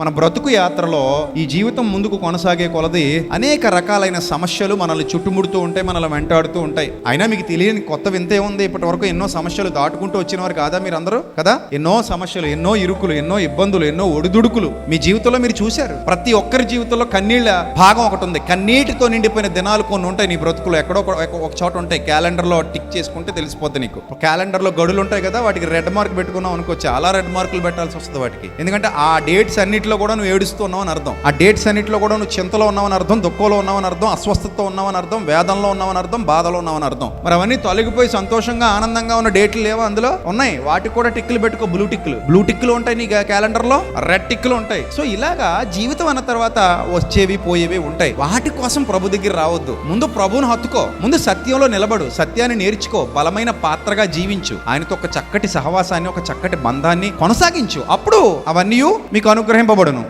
మన బ్రతుకు యాత్రలో ఈ జీవితం ముందుకు కొనసాగే కొలది అనేక రకాలైన సమస్యలు మనల్ని చుట్టుముడుతూ ఉంటాయి మనల్ని వెంటాడుతూ ఉంటాయి. అయినా మీకు తెలియని కొత్త వింతే ఉంది ఇప్పటి వరకు ఎన్నో సమస్యలు దాటుకుంటూ వచ్చిన వారు కాదా మీరు అందరూ కదా? ఎన్నో సమస్యలు ఎన్నో ఇరుకులు ఎన్నో ఇబ్బందులు ఎన్నో ఒడిదుడుకులు మీ జీవితంలో మీరు చూశారు. ప్రతి ఒక్కరి జీవితంలో కన్నీళ్ళ భాగం ఒకటి ఉంది. కన్నీటితో నిండిపోయిన దినాలు కొన్ని ఉంటాయి నీ బ్రతుకులో. ఎక్కడో ఒక- ఒక- చోట ఉంటాయి. క్యాలెండర్లో టిక్ చేసుకుంటే తెలిసిపోద్ది నీకు. క్యాలెండర్లో గడులు ఉంటాయి కదా వాటికి రెడ్ మార్క్ పెట్టుకున్నాం అనుకో చాలా రెడ్ మార్కులు పెట్టాల్సి వస్తుంది వాటికి. ఎందుకంటే ఆ డేట్స్ అన్నిటి అన్నిటిలో కూడా నువ్వు ఏడుస్తూ ఉన్నావు అని అర్థం. ఆ డేట్స్ అన్నిటిలో కూడా నువ్వు చింతలో ఉన్నావని అర్థం దుఃఖంలో ఉన్నావని అర్థం అస్వస్థతతో ఉన్నావని అర్థం వేదంలో ఉన్నావని అర్థం బాధలో ఉన్నావని అర్థం. మరి అవన్నీ తొలగిపోయి సంతోషంగా ఆనందంగా ఉన్న డేట్లు లేవో అందులో? ఉన్నాయి. వాటికి కూడా టిక్కులు పెట్టుకో బ్లూ టిక్కులు. బ్లూ టిక్కులు ఉంటాయి నీ క్యాలెండర్లో? రెడ్ టిక్కులు ఉంటాయి. సో ఇలాగా జీవితం అన్న తర్వాత వచ్చేవి పోయేవి ఉంటాయి. వాటి కోసం ప్రభు దగ్గర రావద్దు. ముందు ప్రభువును హత్తుకో. ముందు సత్యంలో నిలబడు. సత్యాన్ని నేర్చుకో. బలమైన పాత్రగా జీవించు. ఆయనతో ఒక చక్కటి సహవాసాన్ని ఒక చక్కటి బంధాన్ని కొనసాగించు. అప్పుడు అవన్నీ మీకు பெருமைப்படணும்